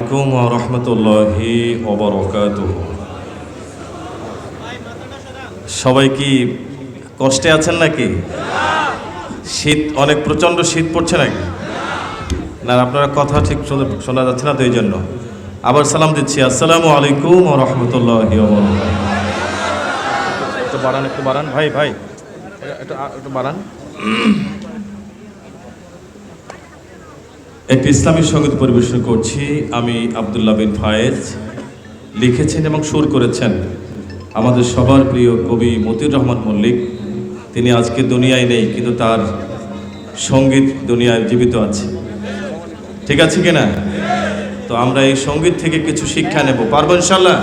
আলাইকুম রহমতুল্লাহি সবাই কি কষ্টে আছেন নাকি? শীত, অনেক প্রচণ্ড শীত পড়ছে নাকি? না, আপনারা কথা ঠিক শোনা- যাচ্ছে না তো এই জন্য। আবার সালাম দিচ্ছি। আসসালামু আলাইকুম রহমতুল্লাহি একটু বাড়ান একটু বাড়ান। ভাই ভাই একটু বাড়ান। একটি ইসলামী সংগীত পরিবেশন করছি। আমি আবদুল্লাহ বিন ফায়েজ। লিখেছেন এবং সুর করেছেন আমাদের সবার প্রিয় কবি মতিউর রহমান মল্লিক। তিনি আজকে দুনিয়ায় নেই, কিন্তু তার সংগীত দুনিয়ায় জীবিত আছে। ঠিক আছে কিনা? তো আমরা এই সংগীত থেকে কিছু শিক্ষা নেব। পারব ইনশাল্লাহ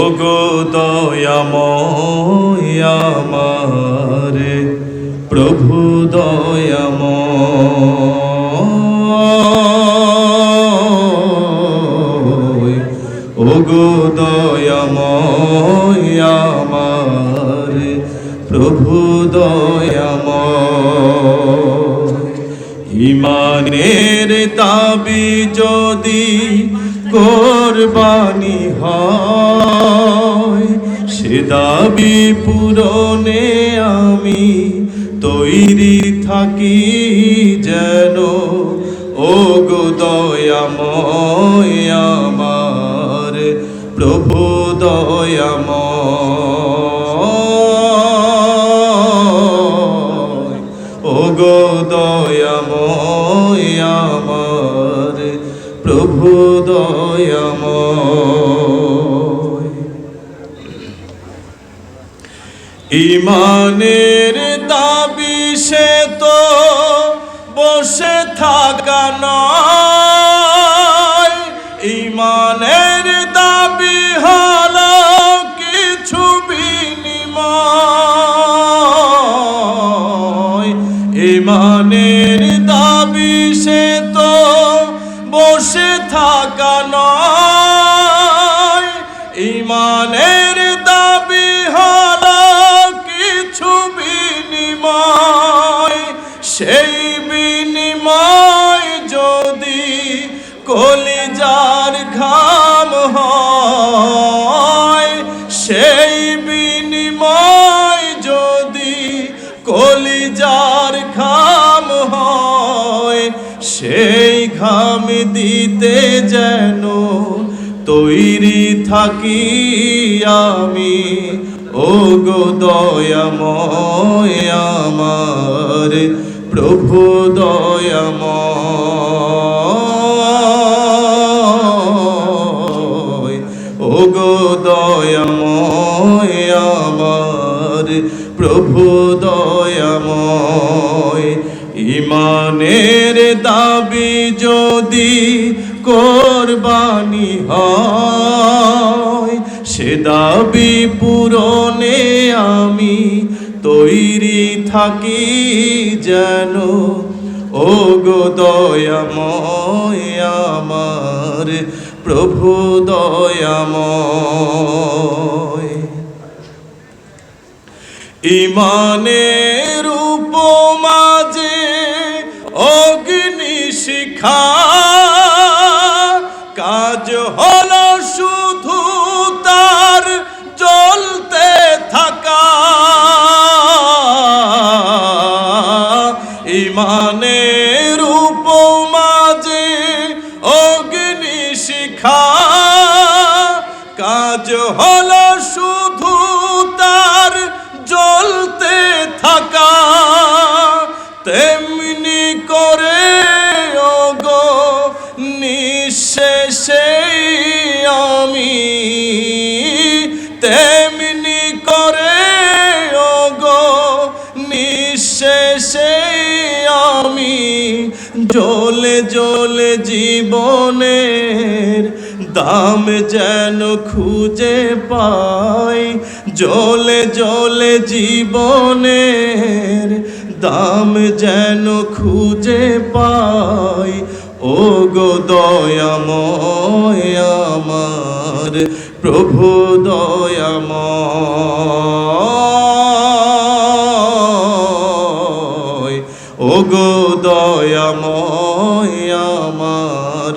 ও গো দয়াময় আমারে প্রভু দয়াম। ও গো দয়াময় আমারে প্রভু দয়াম। ইমানের দাবি যদি কোরবানি হয়, সে দাবি পূরণে আমি তৈরি থাকি যেন ও গো দয়াময় আমার, প্রভু দয়াময় ও গো দয়াময় আমার, প্রভু দয়াময়। ইমানের দাবি সে তো, বসে থাকা নয়। ইমানের দাবি হলো কিছু বিনিময়। ইমানের দাবি সে তো, বসে থাকা নয়। ইমানের দাবি হলো কিছু বিনিময়। সেই বিনিময় যদি কলিজার ঘাম হয়, সেই বিনিময় যদি কলিজার ঘাম হয়, সেই ঘাম দিতে যেন তৈরি থাকি আমি। ও গো দয়াময় আমার প্রভু দয়াময় ও গো দয়াময় আমার প্রভু দয়াময় ইমানের দাবি যদি কোরবানি হয়, সে দাবি পূরণে আমি তৈরি থাকি যেন ও গো দয়াময় আমার, প্রভু দয়াময়। ইমানের উপমাজে অগ্নি শিখা, কাজ হলো হলো শুধু তার জ্বলতে থাকা। তেমনি করে ওগো নিঃশেষে আমি। তেমনি করে ওগো নিঃশেষে আমি। জ্বলে জ্বলে জীবনের দাম যেন খুঁজে পাই, জ্বলে জ্বলে জীবনের দাম যেন খুঁজে পাই। ও গো দয়াময় আমার, প্রভু দয়াময়। ও গো দয়াময় আমার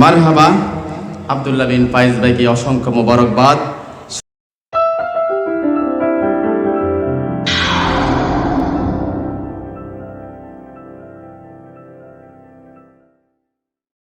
মারহাবা। আবদুল্লাহ বিন পাইজ ভাইকে অসংখ্য মোবারকবাদ।